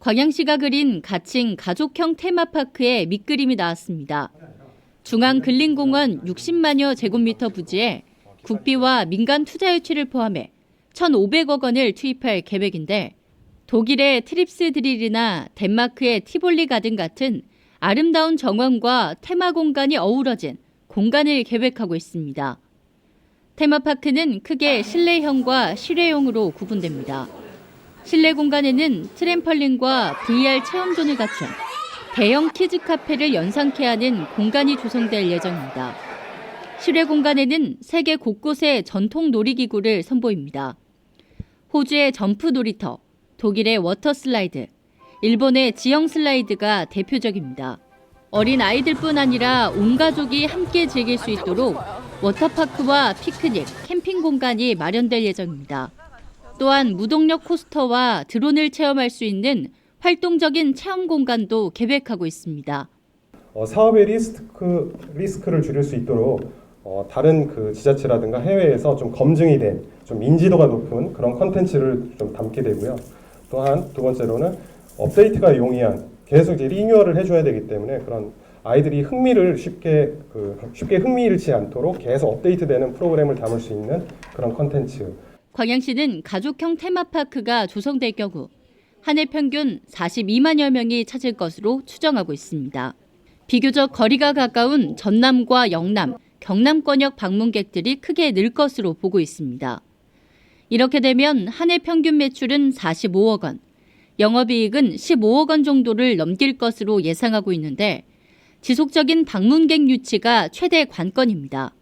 광양시가 그린 가칭 가족형 테마파크의 밑그림이 나왔습니다. 중앙 근린공원 60만여 제곱미터 부지에 국비와 민간 투자 유치를 포함해 1,500억 원을 투입할 계획인데 독일의 트립스 드릴이나 덴마크의 티볼리 가든 같은 아름다운 정원과 테마 공간이 어우러진 공간을 계획하고 있습니다. 테마파크는 크게 실내형과 실외용으로 구분됩니다. 실내 공간에는 트램펄린과 VR 체험존을 갖춘 대형 키즈 카페를 연상케 하는 공간이 조성될 예정입니다. 실외 공간에는 세계 곳곳의 전통 놀이기구를 선보입니다. 호주의 점프 놀이터, 독일의 워터 슬라이드, 일본의 지형 슬라이드가 대표적입니다. 어린 아이들뿐 아니라 온 가족이 함께 즐길 수 있도록 워터파크와 피크닉, 캠핑 공간이 마련될 예정입니다. 또한 무동력 코스터와 드론을 체험할 수 있는 활동적인 체험 공간도 계획하고 있습니다. 어, 사업의 리스크, 리스크를 줄일 수 있도록 어, 다른 그 지자체라든가 해외에서 좀 검증이 된 좀 인지도가 높은 그런 컨텐츠를 좀 담게 되고요. 또한 두 번째로는 업데이트가 용이한 계속 이제 리뉴얼을 해줘야 되기 때문에 그런 아이들이 흥미를 쉽게 그 쉽게 흥미 잃지 않도록 계속 업데이트되는 프로그램을 담을 수 있는 그런 컨텐츠 광양시는 가족형 테마파크가 조성될 경우 한 해 평균 42만여 명이 찾을 것으로 추정하고 있습니다. 비교적 거리가 가까운 전남과 영남, 경남권역 방문객들이 크게 늘 것으로 보고 있습니다. 이렇게 되면 한 해 평균 매출은 45억 원, 영업이익은 15억 원 정도를 넘길 것으로 예상하고 있는데 지속적인 방문객 유치가 최대 관건입니다.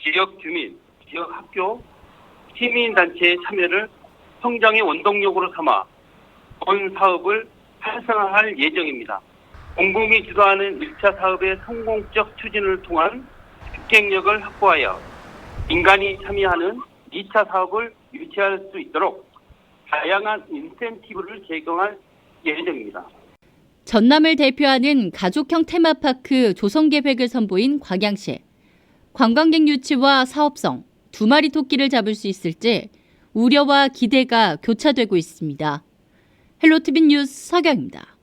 지역 주민, 지역 학교, 시민단체의 참여를 성장의 원동력으로 삼아 본 사업을 활성화할 예정입니다. 공공이 주도하는 1차 사업의 성공적 추진을 통한 습객력을 확보하여 민간이 참여하는 2차 사업을 유치할 수 있도록 다양한 인센티브를 제공할 예정입니다. 전남을 대표하는 가족형 테마파크 조성 계획을 선보인 광양시. 관광객 유치와 사업성, 두 마리 토끼를 잡을 수 있을지 우려와 기대가 교차되고 있습니다. 헬로티비 뉴스 서경입니다.